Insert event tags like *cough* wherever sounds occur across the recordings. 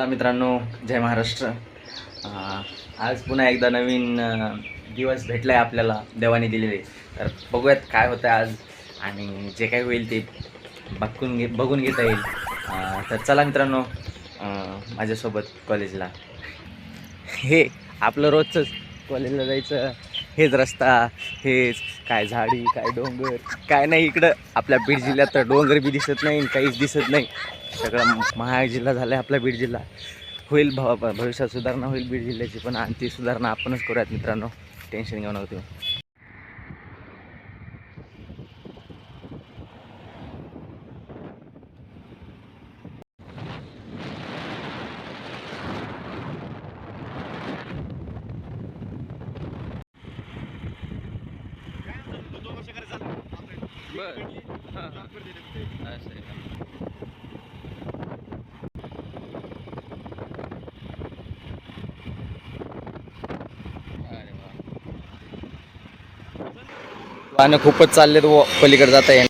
चला मित्रांनो जय महाराष्ट्र. आज पुन्हा एकदा नवीन दिवस भेटला आहे आपल्याला देवाने दिलेले. तर बघूयात काय होतं आज आणि जे काही होईल ते बघून घे बघून घेता येईल. तर चला मित्रांनो माझ्यासोबत कॉलेजला हे आपलं रोजचंच कॉलेजला जायचं. हेच रस्ता हेच काय झाडी काय डोंगर काय नाही इकडं. आपल्या बीड जिल्ह्यात तर डोंगर बी दिसत नाही काहीच दिसत नाही. सगळा महाग जिल्हा झाला आहे आपला बीड जिल्हा. होईल भव भविष्यात सुधारणा होईल बीड जिल्ह्याची पण आणि ती सुधारणा आपणच करूयात मित्रांनो. टेन्शन घेऊ नका तुम्ही. वाहनं खूपच चालले व पलीकडे जाता येईल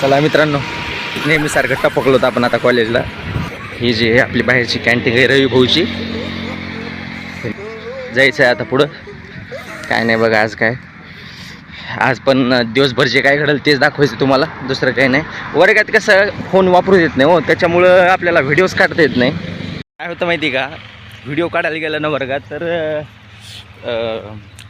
चला मित्रांनो नेहमीसारखं टपकलो होतं आपण आता कॉलेजला ही जी आहे आपली बाहेरची कॅन्टीन आहे रवी भाऊची. जायचं आहे आता पुढं. काय नाही बघा आज काय. आज पण दिवसभर जे काय घडेल तेच दाखवायचं तुम्हाला. दुसरं काही नाही. वर्गात कसं फोन वापरू देत नाही हो. त्याच्यामुळं आपल्याला व्हिडिओज काढता येत नाही. काय होतं माहिती का? व्हिडिओ काढायला गेलं ना वर्गात तर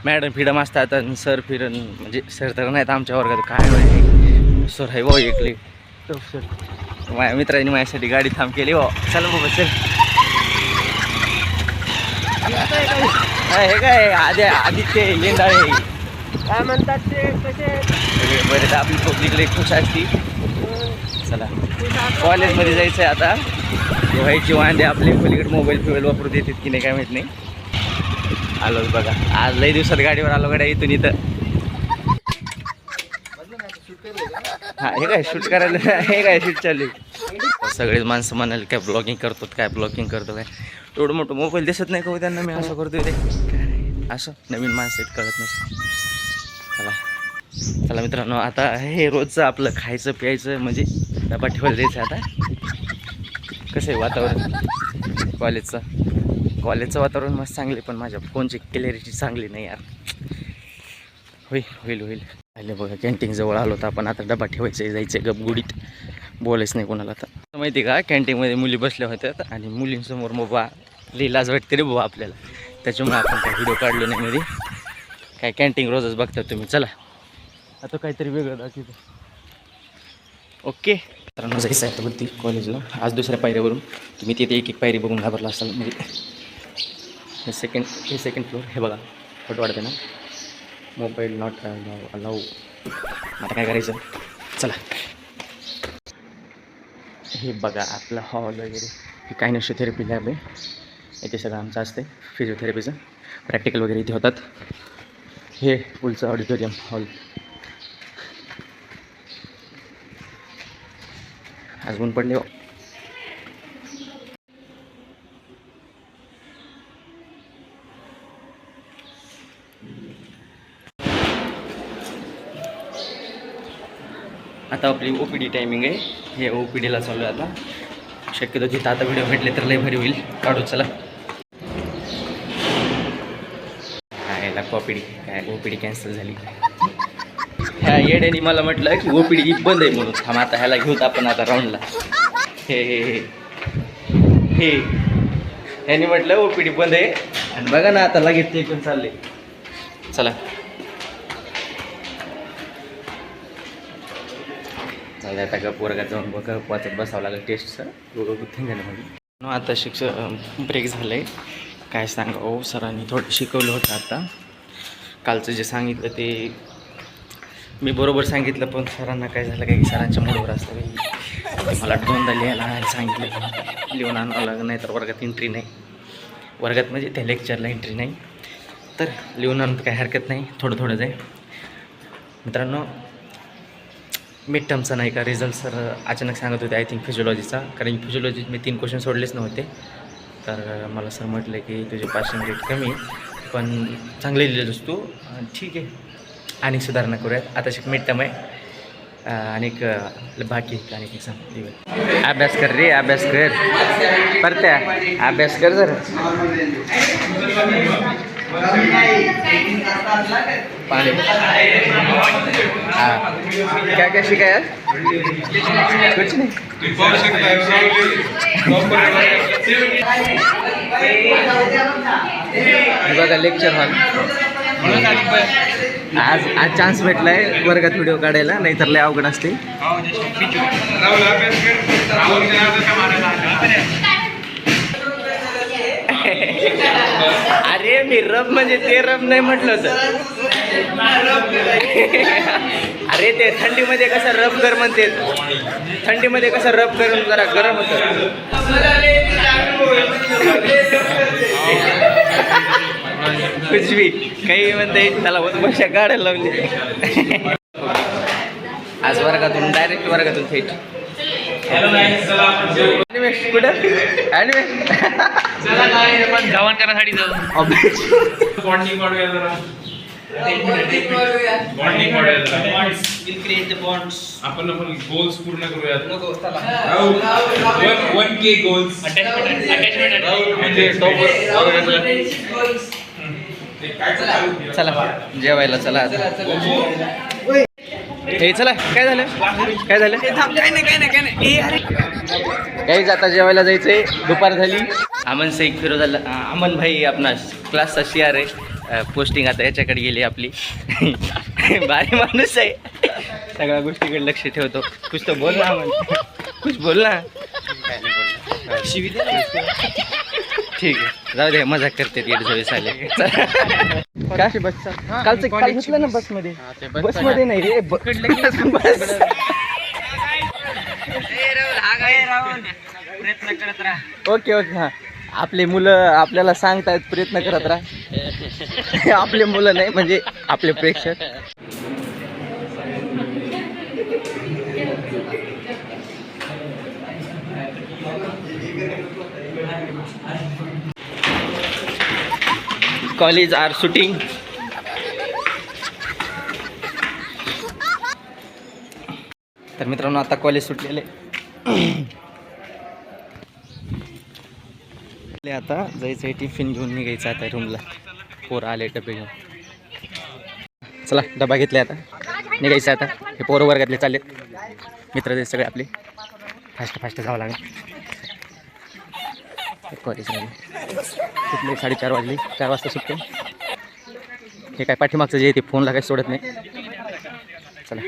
मॅडम फिडम असतात आणि सर फिरन म्हणजे सर तर नाहीत आमच्या वर्गात. काय माहिती? सर आहे भाऊ एकले. सर. माझ्या मित्रांनी माझ्यासाठी गाडी थांब केली हो. चल बाबा चल. हा, हे काय? आधी आदित्य लेंडाळे काय म्हणतात ते कसे बरे म्हणजे तर आपली पब्लिकला खुश असती. चला. कॉलेजमध्ये जायचं आहे आता. व्हायची वांदे आपले पलीकडे मोबाईल फिबाईल वापरू देतात की नाही काय माहीत नाही. आलोच बघा. आज लई दिवसात गाडीवर आलो गाड्या इथून इथं. हा हे काय शूट करायला? हे काय शूट चालू आहे? सगळेच माणसं म्हणाले काय ब्लॉगिंग करतो काय ब्लॉगिंग करतो काय? एवढं मोठं मोबाईल दिसत नाही का हो त्यांना? मी असं करतोय ते. असं नवीन माणसं कळत नसतं. चला. चला मित्रांनो आता हे रोजचं आपलं खायचं प्यायचं म्हणजे डबा ठेवायला द्यायचं आता. कसं आहे वातावरण? कॉलेजचं. कॉलेजचं वातावरण मस्त चांगले पण माझ्या फोनची क्लॅरिटी चांगली नाही यार. होईल होईल होईल. पहिले बघा कॅन्टीनजवळ आलो होतं आपण आता डबा ठेवायचं जायचं आहे गपगुडीत. बोलायचं नाही कोणाला आता. माहिती आहे का कॅन्टीनमध्ये मुली बसल्या होत्या आणि मुलींसमोर बाबा लई लाज वाटते रे बाबा आपल्याला. त्याच्यामुळे आपण व्हिडिओ काढलो नाही मध्ये. काय कॅन्टीन रोजच बघता तुम्ही चला. आता काहीतरी वेगळं दाखवतो. ओके. मित्रांनो जायचं आहे वरती कॉलेजला आज दुसऱ्या पायऱ्यावरून तुम्ही तिथे एक एक पायरी बघून घाबरला असाल म्हणजे हे सेकंड हे सेकंड फ्लोअर हे बघा फोटो वाढते ना. मोबाईल नॉट अलाऊ आता काय करायचं? चला. हे बघा आपला हॉल वगैरे. हे कायनोशिओथेरपी लॅब आहे. इथे सगळं आमचं असते फिजिओथेरपीचं प्रॅक्टिकल वगैरे इथे होतात. हे पुढचं ऑडिटोरियम हॉल. अजून पण पडले हो. आता आपली ओ पी डी टायमिंग आहे. हे ओ पी डीला चालू आहे आता. शक्यतो तिथं आता व्हिडिओ भेटले तर लय भारी होईल. काढू चला. ओपीडी. कॉपी डी काय ओ पी डी कॅन्सल झाली. ह्या येड्याने मला म्हटलं की ओ पी डी बंद आहे म्हणून. थांब आता ह्याला घेऊत आपण आता राऊंडला हे हे हे. हे. ह्याने म्हटलं ओ पी डी बंद आहे. आणि बघा ना आता लगेच ते पण चालले. चला. चालतं आता गप वर्गात जाऊन बघ वाचत बसावं लागेल टेस्टचं बघा कुठे झाल्यामध्ये आता शिक्षक ब्रेक झालं आहे काय सांगा ओ सरांनी थोडं शिकवलं होतं आता. कालचं जे सांगितलं ते मी बरोबर सांगितलं पण सरांना काय झालं काही सरांच्या मूडवर असतं काही मला दोनदा लिहायला सांगितलं. लिहून आणावं लागलं नाही तर वर्गात एंट्री नाही. वर्गात म्हणजे त्या लेक्चरला एंट्री नाही. तर लिहून आणून काही हरकत नाही थोडं थोडं जाईल मित्रांनो मिड टर्मचा नाही का रिझल्ट सर अचानक सांगत होते आय थिंक फिजिओलॉजीचा कारण फिजिओलॉजी मी तीन क्वेश्चन सोडलेच नव्हते. तर मला सर म्हटलं की तुझे पासिंग रेट कमी आहे पण चांगले लिहिलेस तू ठीक आहे. आणि सुधारणा करूयात. आता शिक मिड आहे आणि बाकी आणि सांग अभ्यास कर रे अभ्यास कर. परत्या. अभ्यास कर जर. पाणी. हां. क्या क्या शिकाय कुछ नाही. बघा लेक्चर हॉल आज आज चान्स भेटलाय वर्गात व्हिडिओ काढायला नाहीतर लय अवघड असते अरे मी रब म्हणजे ते रब नाही म्हटलं तर अरे ते थंडीमध्ये कसं रब कर म्हणते थंडीमध्ये कसं रब करून जरा गरम होतं. कुछ भी काही म्हणते त्याला बशा काढायला लावली आज वर्गातून डायरेक्ट वर्गातून थेट Anime, कुठं Anime? जेवण करायसाठी जाऊ Obvious. बॉन्डिंग जरा बॉन्डिंग वाढूया. जरा आपण आपण गोल्स पूर्ण करूयात. वन वन के गोल्स म्हणजे काय चला. जेवायला चला आता. हे चला काय झालं? काय झालं? काही जाता जेवायला जायचंय. दुपार झाली. अमन शेख फिरोज अमन भाई आपला क्लासचा सी आर आहे. पोस्टिंग आता याच्याकडे गेली आपली. भारी माणूस आहे. सगळ्या गोष्टीकडे लक्ष ठेवतो. कुछ तो बोल ना कुछ बोल ना. ठीक आहे. जाऊ दे मजाक करते साले. काय बस कालचं काल घेतलं ना बसमध्ये? बसमध्ये नाही रे बस. ओके ओके हां. आपले मुलं आपल्याला सांगतायत प्रयत्न करत राहा. *laughs* आपले मुलं नाही म्हणजे आपले प्रेक्षक. कॉलेज आर शूटिंग तर मित्रांनो आता कॉलेज सुटलेले ते आता जायचं आहे टिफिन घेऊन निघायचं आता रूमला पोरं आले डबे घेऊन. चला डबा घेतले आता. निघायचं आता. हे पोरं वर्गातले चालले मित्र ते सगळे आपले. फास्ट फास्ट जावं लागेल. कॉलेज सुटले साडेचार वाजले. चार वाजता सुटते. हे काय पाठीमागचं जे आहे ते फोनला काही सोडत नाही. चला.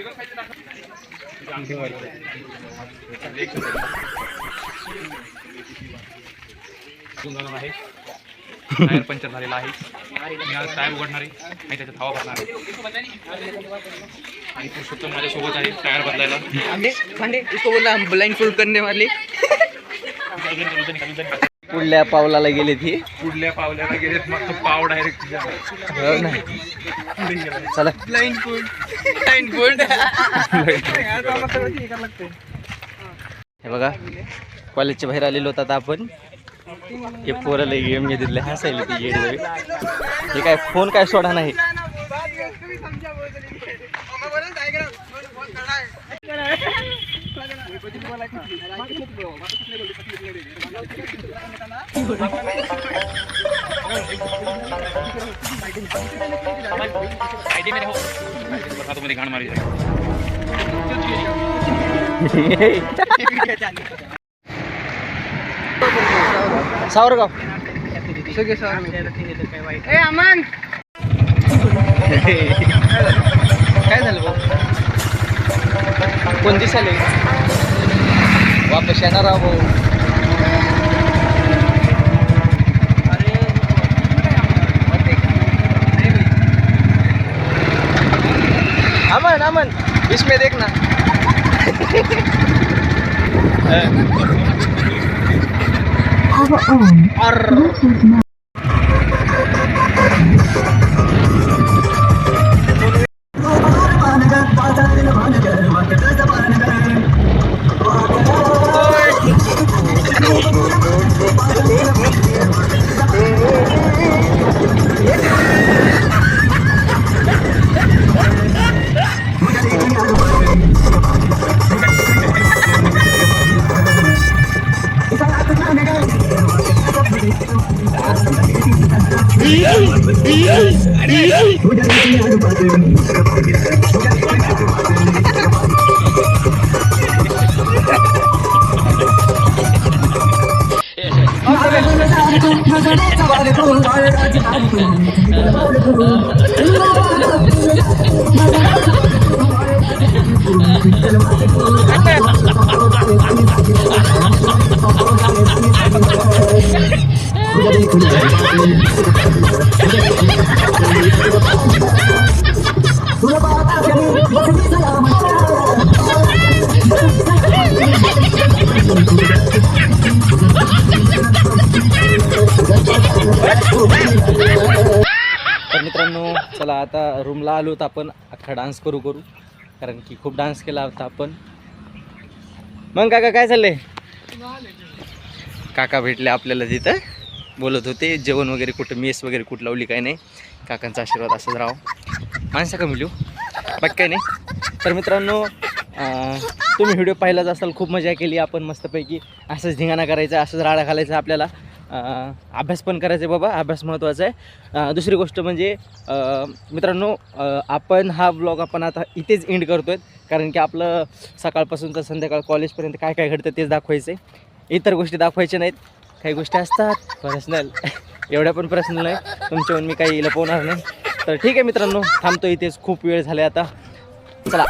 *laughs* झालेला आहे. टायर पंक्चर झालेला आहे. मी आज टायर उघडणार आहे आणि त्याच्यात हवा भरणार आहे. आणि पुरुषोत्तम माझ्यासोबत आहे टायर बदलायला. ब्लाइंड फुल करने वाले पुढल्या पावलाला गेले ती. पुढल्या पावल्याला गेलेत मग तो पाव डायरेक्ट हो ना? चला. ब्लाइंड फुल ब्लाइंड फुल हे बघा कॉलेजच्या बाहेर आलेलो होता आता आपण. हे पोराला गेम घेतले हसायला ते येड हे काय फ़ोन काय सोडा नाही? आयडी मेरे *laughs* *laughs* हो मध्ये घाण मारी सावरगाव. काय झालं भाऊ कोण दिसाले वापस येणार आहो. भाऊ अमन अमन इसमें देखना. *laughs* Ar. I'm gonna go to the h o s p i t a आता रूमला आलो तर आपण अख्खा डान्स करू करू. कारण की खूप डान्स केला होता आपण. मग काका काय चाललंय? काका भेटले आपल्याला तिथं. बोलत होते जेवण वगैरे कुठं मेस वगैरे कुठं लावली काय नाही. काकांचा आशीर्वाद असंच राहा माणसं का मिळू बाकी काय नाही. तर मित्रांनो तुम्ही व्हिडिओ पाहिलाच असाल खूप मजा केली आपण मस्तपैकी. असंच धिंगाणा करायचा असंच राडा घालायचा आपल्याला. अभ्यास पण करायचा आहे बाबा अभ्यास महत्त्वाचा आहे. दुसरी गोष्ट म्हणजे मित्रांनो आपण हा ब्लॉग आपण आता इथेच एंड करतो आहे कारण की आपलं सकाळपासून तर संध्याकाळ कॉलेजपर्यंत काय काय घडतं तेच दाखवायचं आहे इतर गोष्टी दाखवायच्या नाहीत. काही गोष्टी असतात पर्सनल एवढ्या पण पर्सनल नाही. तुमच्याहून मी काही लपवणार नाही. तर ठीक आहे मित्रांनो थांबतो इथेच. खूप वेळ झाला आता. चला.